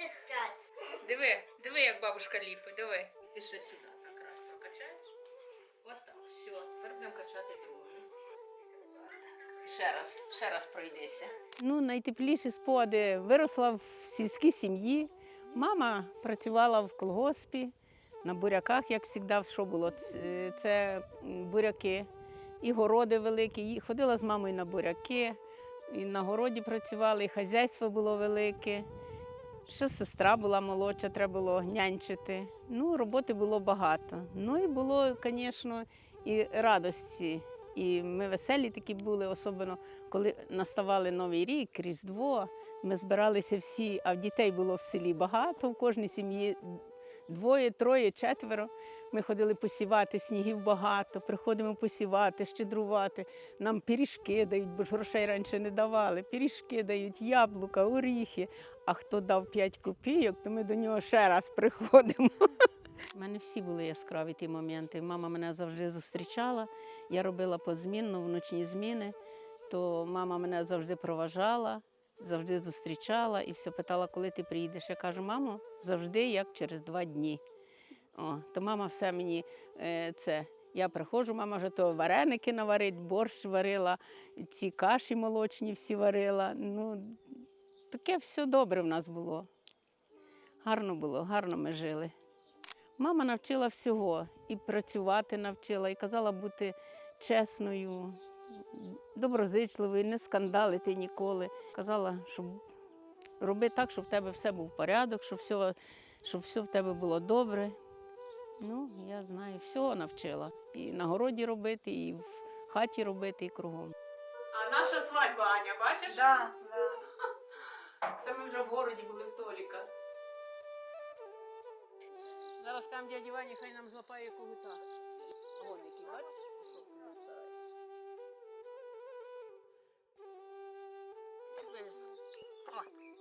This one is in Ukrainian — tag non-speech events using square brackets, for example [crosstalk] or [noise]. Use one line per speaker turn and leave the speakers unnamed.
стирчать.
Диви, диви, як бабушка ліпить, диви. Ти ще сюди так раз прокачаєш. От так, все, тепер будемо качати другу. Ще раз, ще раз пройдися.
Ну, найтепліші спогади. Виросла в сільській сім'ї. Мама працювала в колгоспі на буряках, як завжди, що було. Це буряки і городи великі. І Ходила з мамою на буряки, і на городі працювала, і хазяйство було велике. Ще сестра була молодша, треба було нянчити. Ну, роботи було багато. Ну і було, звісно, і радості. І ми веселі такі були, особливо коли наставали Новий рік, Різдво, ми збиралися всі, а дітей було в селі багато, в кожній сім'ї двоє, троє, четверо. Ми ходили посівати, снігів багато, приходимо посівати, щедрувати. Нам пиріжки дають, бо ж грошей раніше не давали. Пиріжки дають, яблука, оріхи. А хто дав 5 копійок, то ми до нього ще раз приходимо. У мене всі були яскраві ті моменти. Мама мене завжди зустрічала. Я робила позмінно вночні зміни то мама мене завжди проважала, завжди зустрічала і все питала, коли ти приїдеш. Я кажу, мамо, завжди як через два дні. О, то мама все мені е, це. Я приходжу, мама вже то вареники наварить, борщ варила, ці каші молочні всі варила. Ну, таке все добре в нас було. Гарно було, гарно ми жили. Мама навчила всього і працювати навчила, і казала бути чесною, доброзичливою, не скандалити ніколи. Казала, щоб роби так, щоб в тебе все був порядок, щоб все, щоб все в тебе було добре. Ну, я знаю, всього навчила. І на городі робити, і в хаті робити, і кругом.
А наша свадьба, Аня, бачиш?
Да, да. [laughs]
Це ми вже в городі були в Толіка.
Зараз там дяді Вані, хай нам злапає когута. Вон який, бачиш, Bye-bye.